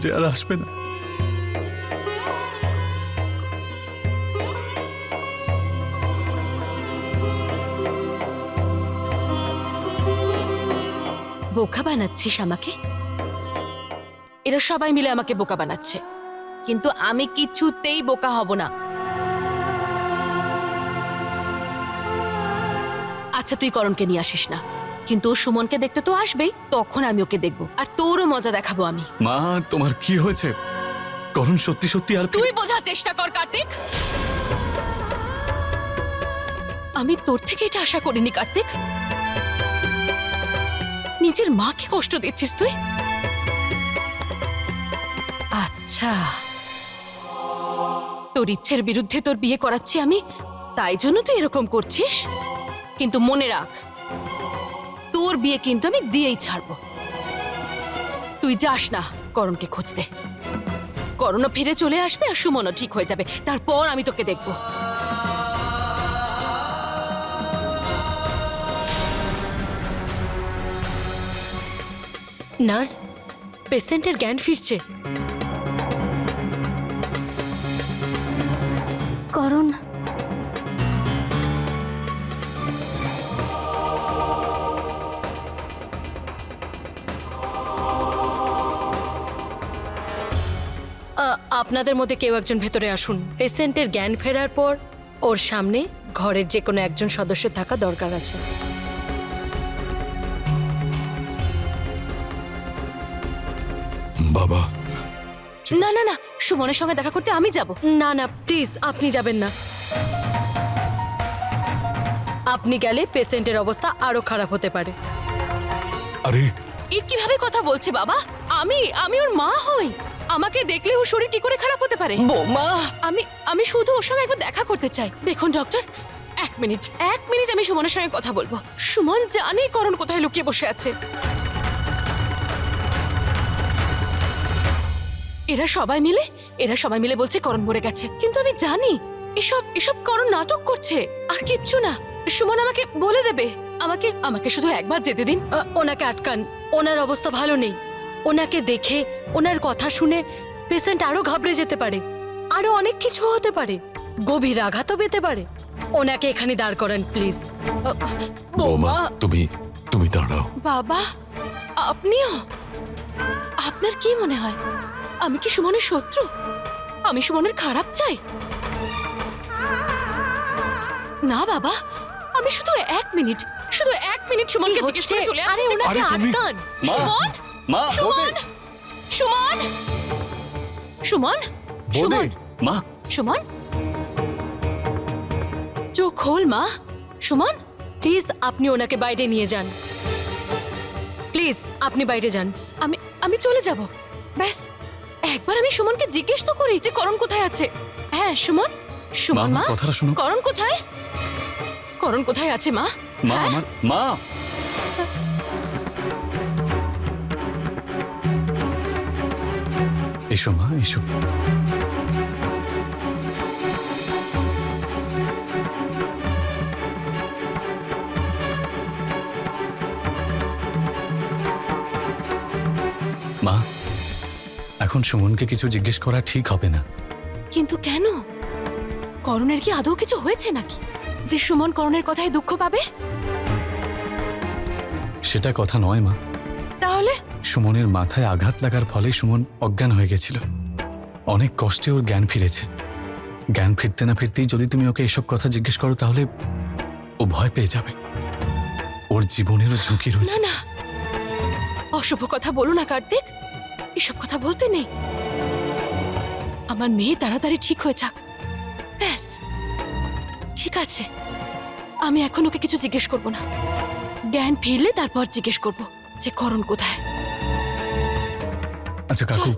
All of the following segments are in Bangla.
যে আর আসবে না। বোকা বানাচ্ছিস আমাকে? এরা সবাই মিলে আমাকে বোকা বানাচ্ছে। কিন্তু আমি কিছুতেই বোকা হব না। আচ্ছা তুই করণকে নিয়ে আসিস না। কিন্তু ও সুমনকে দেখতে তো আসবেই তখন আমি ওকে দেখব। আর তোরও মজা দেখাবো আমি। মা তোমার কি হয়েছে? করুণ সত্যি সত্যি আর তুই বোঝার চেষ্টা কর কার্তিক। আমি তোর থেকে এটা আশা করিনি কার্তিক। নিজের মাকে কষ্ট দিচ্ছিস তুই? আচ্ছা। তোর ইচ্ছের বিরুদ্ধে তোর বিয়ে করাচ্ছি আমি তাই জন্য তুই এরকম করছিস? কিন্তু মনে রাখ তোর বিয়ে কিন্তু আমি দিয়েই ছাড়বো। তুই যাস না করণকে খুঁজতে। করোনা ফিরে চলে আসবে আর সুমনও ঠিক হয়ে যাবে। তারপর আমি তোকে দেখব। নার্স, পেশেন্টের জ্ঞান ফিরছে। আপনাদের মধ্যে কেউ একজন ভেতরে আসুন। পেশেন্টের জ্ঞান ফেরার পর ওর সামনে ঘরের যে কোনো একজন সদস্য থাকা দরকার আছে। বাবা। না না না সুমনের সঙ্গে দেখা করতে আমি যাব। না না প্লিজ আপনি যাবেন না। আপনি গেলে পেশেন্টের অবস্থা আরও খারাপ হতে পারে। আরে। এ কীভাবে কথা বলছে বাবা? আমি আমি ওর মা হই। আমাকে দেখলে ওর শরীর কি করে খারাপ হতে পারে? মা আমি আমি শুধু ওর সঙ্গে একবার দেখা করতে চাই। দেখুন ডক্টর এক মিনিট এক মিনিট আমি সুমনের সঙ্গে কথা বলব। সুমন জানি করণ কোথায় লুকিয়ে বসে আছে। এরা সবাই মিলে এরা সবাই মিলে বলছে করণ মরে গেছে। কিন্তু আমি জানি এসব এসব করণ নাটক করছে। আর কিচ্ছু না। সুমন আমাকে বলে দেবে। আমাকে আমাকে শুধু একবার যেতে দিন। ওনাকে আটকান। ওনার অবস্থা ভালো নেই। ওনাকে দেখে ওনার কথা শুনে পেশেন্ট আরও ঘাবড়ে যেতে পারে আরও অনেক কিছু হতে পারে গভীর আঘাতও পেতে পারে। ওনাকে এখানে দাঁড় করান প্লিজ বৌমা তুমি তুমি দাঁড়াও। বাবা আপনিও? আপনার কি মনে হয়? আমি কি সুমনের শত্রু? আমি সুমনের খারাপ চাই? না বাবা আমি শুধু এক মিনিট শুধু এক মিনিট সুমনকে জিজ্ঞেস করে হচ্ছে? চলে আসছি। আরে তুমি- আটকান। মা! সুমন? মা সুমন! সুমন! সুমন? সুমন? মা! সুমন? চোখ খোল মা। সুমন প্লিজ আপনি ওনাকে বাইরে নিয়ে যান। প্লিজ আপনি বাইরে যান। আমি আমি চলে যাব। ব্যাস একবার আমি সুমনকে জিজ্ঞেস তো করি যে করণ কোথায় আছে। হ্যাঁ সুমন? সুমন মা, কথাটা শোনো। করণ কোথায়? করণ কোথায় আছে মা? মা হ্যাঁ? আমার মা! এসো মা এসো। মা এখন সুমনকে কিছু জিজ্ঞেস করা ঠিক হবে না। কিন্তু কেন? করণের কি আদৌ কিছু হয়েছে নাকি? যে সুমন করণের কথায় দুঃখ পাবে? সেটা কথা নয় মা। সুমনের মাথায় আঘাত লাগার ফলে সুমন অজ্ঞান হয়ে গেছিল। অনেক কষ্টে ওর জ্ঞান ফিরেছে। জ্ঞান ফিরতে না ফিরতেই যদি তুমি ওকে এসব কথা জিজ্ঞেস করো তাহলে ও ভয় পেয়ে যাবে। ওর জীবনেরও ঝুঁকি রয়েছে। না। অশুভ কথা বলো না কার্তিক। এসব কথা বলতে নেই। আমার মেয়ে তাড়াতাড়ি ঠিক হয়ে যাক। ব্যাস। ঠিক আছে। আমি এখন ওকে কিছু জিজ্ঞেস করব না। জ্ঞান ফিরলে তারপর জিজ্ঞেস করব যে করণ কোথায়। আচ্ছা কাকু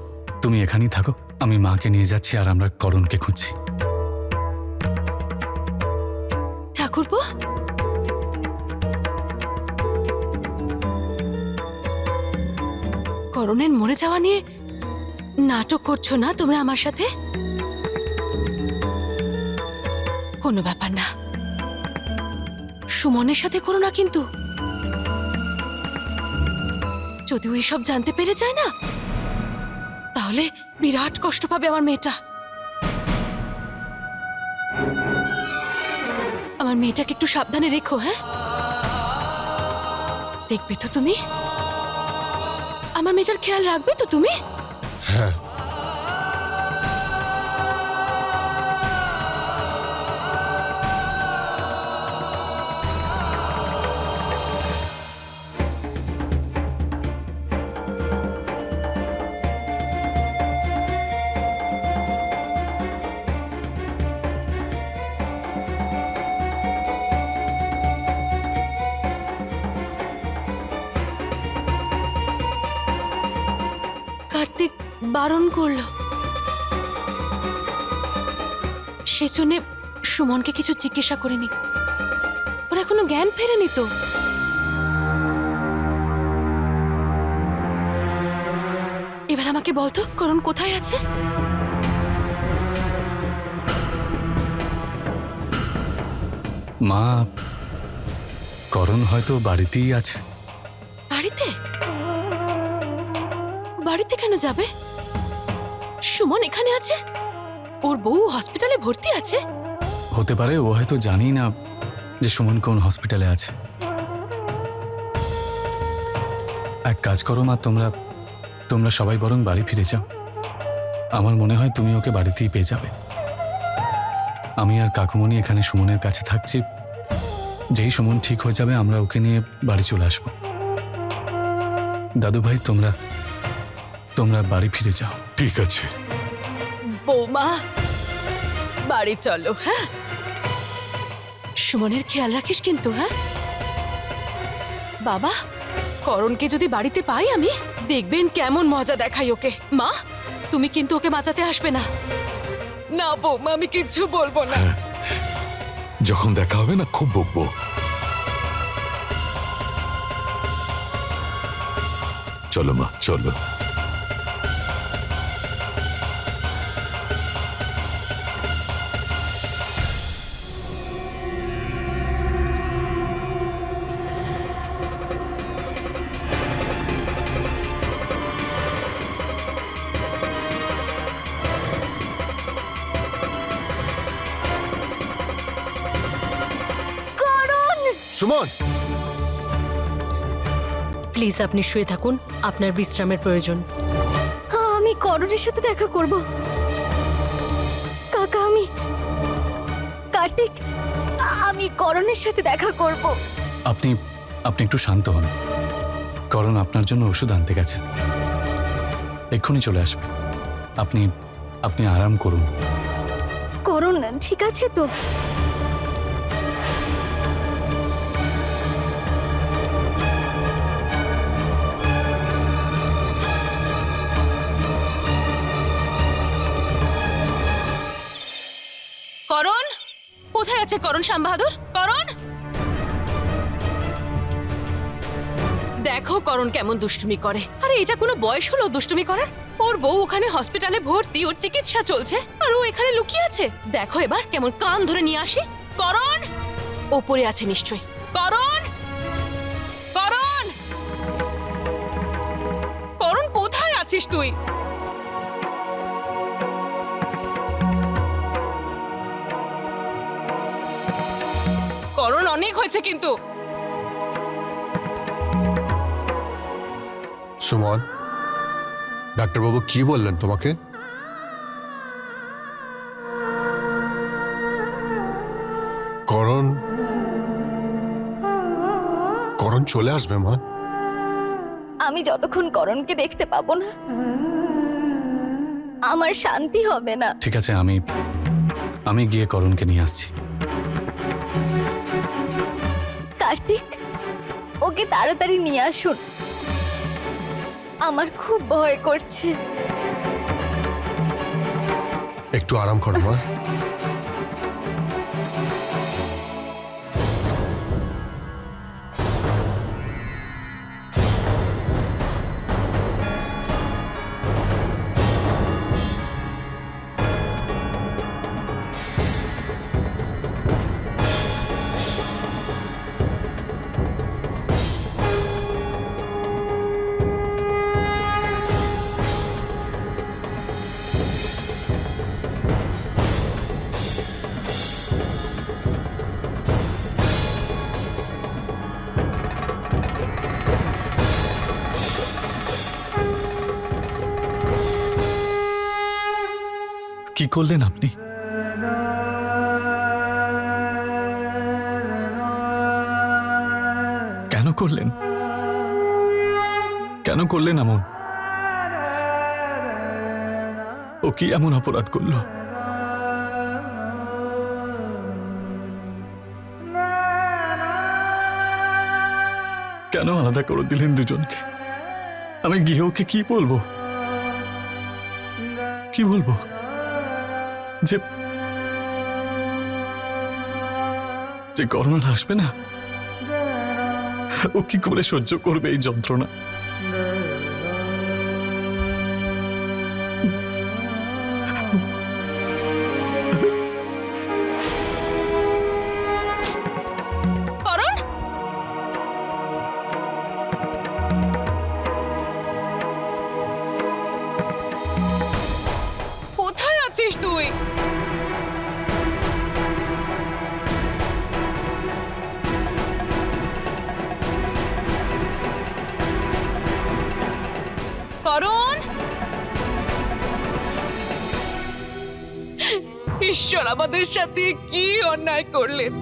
তুমি এখানেই থাকো। আমি মাকে নিয়ে যাচ্ছি আর আমরা করণকে খুঁজছি। ঠাকুরপো? করণের মরে যাওয়া নিয়ে নাটক করছ না তোমরা আমার সাথে? কোনো ব্যাপার না। সুমনের সাথে করো না কিন্তু। যদি ওই সব জানতে পেরে যায় না তাহলে বিরাট কষ্ট পাবে আমার মেয়েটা। আমার মেয়েটাকে একটু সাবধানে রেখো হ্যাঁ? দেখবে তো তুমি? আমার মেয়েটার খেয়াল রাখবে তো তুমি? হ্যাঁ। বারণ করল। সেজন্যে সুমনকে কিছু জিজ্ঞাসা করিনি। ওর এখনও জ্ঞান ফেরেনি তো। এবার আমাকে বলতো করণ কোথায় আছে? মা করণ হয়তো বাড়িতেই আছে। বাড়িতে? বাড়িতে কেন যাবে? সুমন এখানে আছে? ওর বউ হসপিটালে ভর্তি আছে? হতে পারে, ও হয়তো জানি না যে সুমন কোন হসপিটালে আছে। এক কাজ করো মা, তোমরা তোমরা সবাই বরং বাড়ি ফিরে যাও। আমার মনে হয় তুমি ওকে বাড়িতেই পেয়ে যাবে। আমি আর কাকুমণি এখানে সুমনের কাছে থাকছি। যেই সুমন ঠিক হয়ে যাবে, আমরা ওকে নিয়ে বাড়ি চলে আসব। দাদু ভাই তোমরা তোমরা বাড়ি ফিরে যাও। ঠিক আছে। বৌমা বাড়ি চলো হ্যাঁ? সুমনের খেয়াল রাখিস কিন্তু হ্যাঁ? বাবা করণকে যদি বাড়িতে পাই আমি দেখবেন কেমন মজা দেখাই ওকে। মা তুমি কিন্তু ওকে বাঁচাতে আসবে না। না বৌমা আমি কিচ্ছু বলব না। যখন দেখা হবে না খুব বকবো। চলো মা চলো। সুমন। প্লিজ আপনি শুয়ে থাকুন আপনার বিশ্রামের প্রয়োজন। আমি করণের সাথে দেখা করব। কাকা আমি কার্তিক আমি করণের সাথে দেখা করব। আপনি আপনি একটু শান্ত হন। করণ আপনার জন্য ওষুধ আনতে গেছে। এক্ষুনি চলে আসবে। আপনি আপনি আরাম করুন। করণ ঠিক আছে তো। কোথায় আছে, করণ শ্যামবাহাদুর? করণ! দেখো করণ কেমন দুষ্টুমি করে। আরে, এটা কোনো বয়স হলো দুষ্টুমি করার? ওর বউ ওখানে হসপিটালে ভর্তি, ওর চিকিৎসা চলছে, আর ও এখানে লুকিয়ে আছে। দেখো এবার কেমন কান ধরে নিয়ে আসি। করণ! ওপরে আছে নিশ্চয়ই। করণ! করণ! করণ, কোথায় আছিস তুই? অনেক হয়েছে কিন্তু। সুমন ডাক্তারবাবু কি বললেন তোমাকে? করণ করণ চলে আসবে মা। আমি যতক্ষণ করণকে দেখতে পাবো না আমার শান্তি হবে না। ঠিক আছে আমি আমি গিয়ে করণকে নিয়ে আসছি। কার্তিক ওকে তাড়াতাড়ি নিয়ে আসুন। আমার খুব ভয় করছে। একটু আরাম করো মা। করলেন আপনি? কেন করলেন? কেন করলেন এমন? ও কি এমন অপরাধ করল? কেন আলাদা করে দিলেন দুজনকে? আমি গিয়ে ওকে কি বলব? কি বলব? যে যে করোনা আসবে না ও কি করে সহ্য করবে এই যন্ত্রণা? ঈশ্বর, আমাদের সাথে কি অন্যায় করলেন?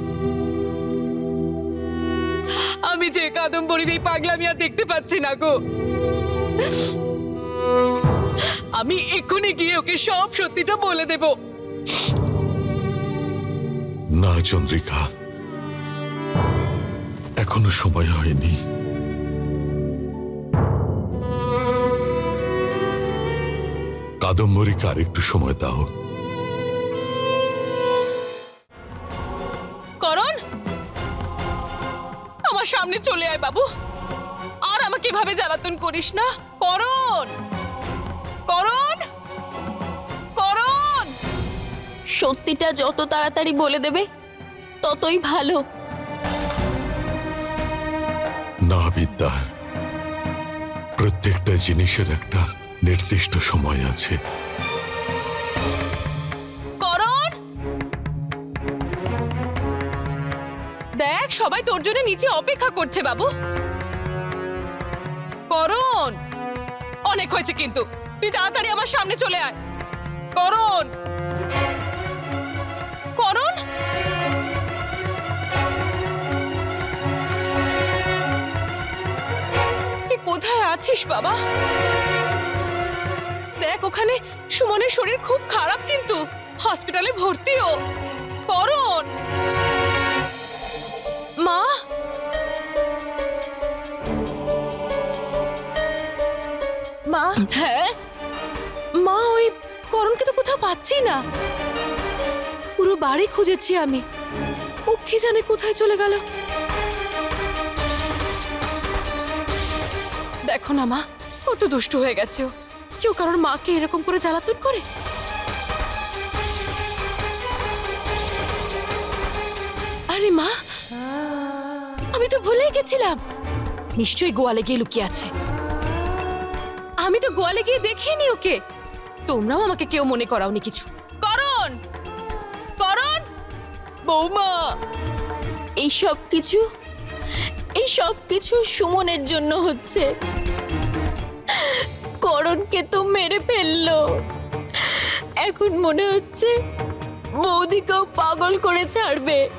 আমি যে কাদম্বরীর এই পাগলামি আর দেখতে পাচ্ছি না গো। আমি এক্ষুনি গিয়ে ওকে সব সত্যিটা বলে দেব। না, চন্দ্রিকা। এখনও সময় হয়নি। কাদম্বরীকে আর একটু সময় দাও। সামনে চলে আয় বাবু। আর আমাকে এভাবে জ্বালাতন করিস না। করণ! করণ! করণ! সত্যিটা যত তাড়াতাড়ি বলে দেবে ততই ভালো। না বিদ্যা প্রত্যেকটা জিনিসের একটা নির্দিষ্ট সময় আছে। দেখ, সবাই তোর জন্য নিচে অপেক্ষা করছে বাবু। করণ, অনেক হয়েছে কিন্তু। তুই তাড়াতাড়ি আমার সামনে চলে আয়। করণ করণ। কোথায় আছিস বাবা? দেখ, ওখানে সুমনের শরীর খুব খারাপ কিন্তু। হসপিটালে ভর্তিও। করণ হ্যাঁ? মা, ওই করণকে তো কোথাও পাচ্ছি না। পুরো বাড়ি খুঁজেছি আমি। ও কি জানে কোথায় চলে গেল। দেখো না মা কত দুষ্ট হয়ে গেছে ও। কেউ কারোর মাকে এরকম করে জ্বালাতন করে? আরে মা, আমি তো ভুলেই গেছিলাম। নিশ্চয়ই গোয়ালে গিয়ে লুকিয়ে আছে। আমি তো গোয়ালে গিয়ে দেখিনি ওকে। তোমরাও আমাকে কেউ মনে করাওনি কিছু। করণ! করণ! বৌমা! এই সব কিছু, এই সব কিছু সুমনের জন্য হচ্ছে। করণকে তো মেরে ফেলল। এখন মনে হচ্ছে বৌদিকেও পাগল করে ছাড়বে।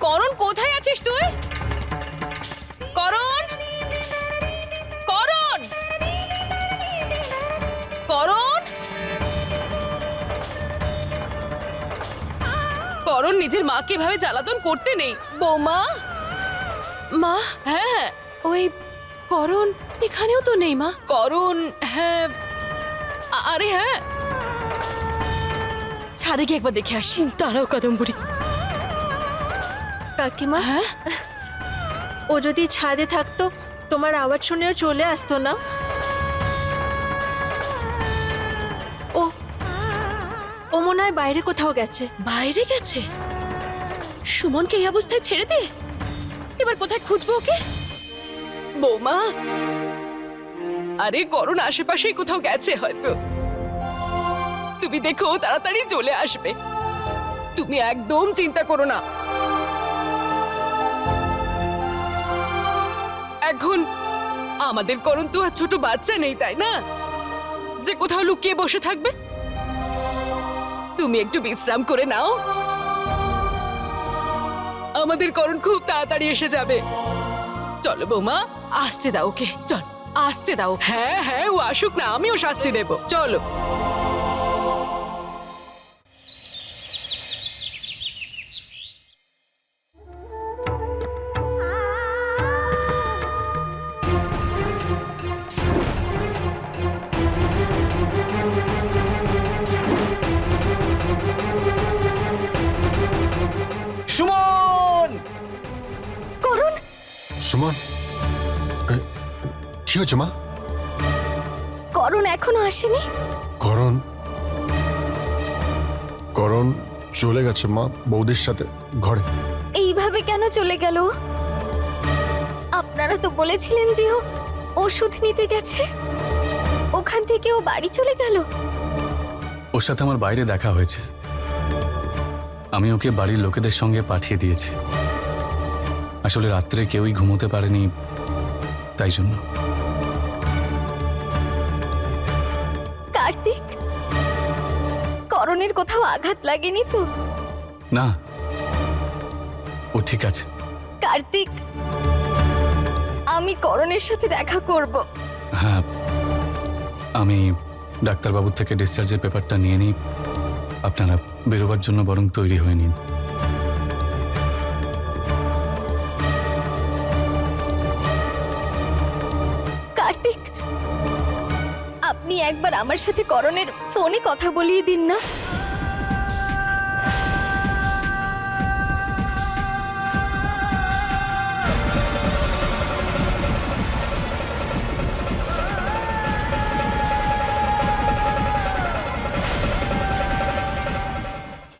করণ কোথায় আছিস তুই? করণ! করণ! করণ! করণ নিজের মাকে এভাবে জ্বালাতন করতে নেই। বৌমা! মা! হ্যাঁ হ্যাঁ। ওই করণ এখানেও তো নেই মা। করণ হ্যাঁ। আরে হ্যাঁ। ছাদে গিয়ে একবার দেখে আসি। দাঁড়াও কাদম্বরী। কাকিমা? হ্যাঁ? ও যদি ছাদে থাকতো তোমার আওয়াজ শুনেও চলে আসতো না? ও ও মনে হয় বাইরে কোথাও গেছে। বাইরে গেছে? সুমনকে এই অবস্থায় ছেড়ে দে। এবার কোথায় খুঁজবো ওকে? বৌমা আরে করোনা আশেপাশেই কোথাও গেছে হয়তো। তুমি দেখো তাড়াতাড়ি চলে আসবে। তুমি একদম চিন্তা করো না। এখন আমাদের করণ তো আর ছোট বাচ্চা নেই তাই না? যে কোথাও লুকিয়ে বসে থাকবে। তুমি একটু বিশ্রাম করে নাও। আমাদের করণ খুব তাড়াতাড়ি এসে যাবে। চলো বৌমা আসতে দাও ওকে চল। আসতে দাও। হ্যাঁ হ্যাঁ ও আসুক না আমিও শাস্তি দেব। চলো। কি হয়েছে মা? করণ এখনও আসেনি? করণ? করণ চলে গেছে মা বৌদির সাথে ঘরে। এইভাবে কেন চলে গেল? আপনারা তো বলেছিলেন যে ও ওষুধ নিতে গেছে। ওখান থেকে ও বাড়ি চলে গেল। ওর সাথে আমার বাইরে দেখা হয়েছে। আমি ওকে বাড়ির লোকেদের সঙ্গে পাঠিয়ে দিয়েছি। আসলে রাত্রে কেউই ঘুমোতে পারেনি তাই জন্য। কোথাও আঘাত লাগেনি তো? না। ও ঠিক আছে। কার্তিক আমি করণের সাথে দেখা করব। হ্যাঁ আমি ডাক্তারবাবুর থেকে ডিসচার্জের পেপারটা নিয়ে নিই। আপনারা বেরোবার জন্য বরং তৈরি হয়ে নিন। কার্তিক আপনি একবার আমার সাথে করণের ফোনে কথা বলিয়ে দিন না।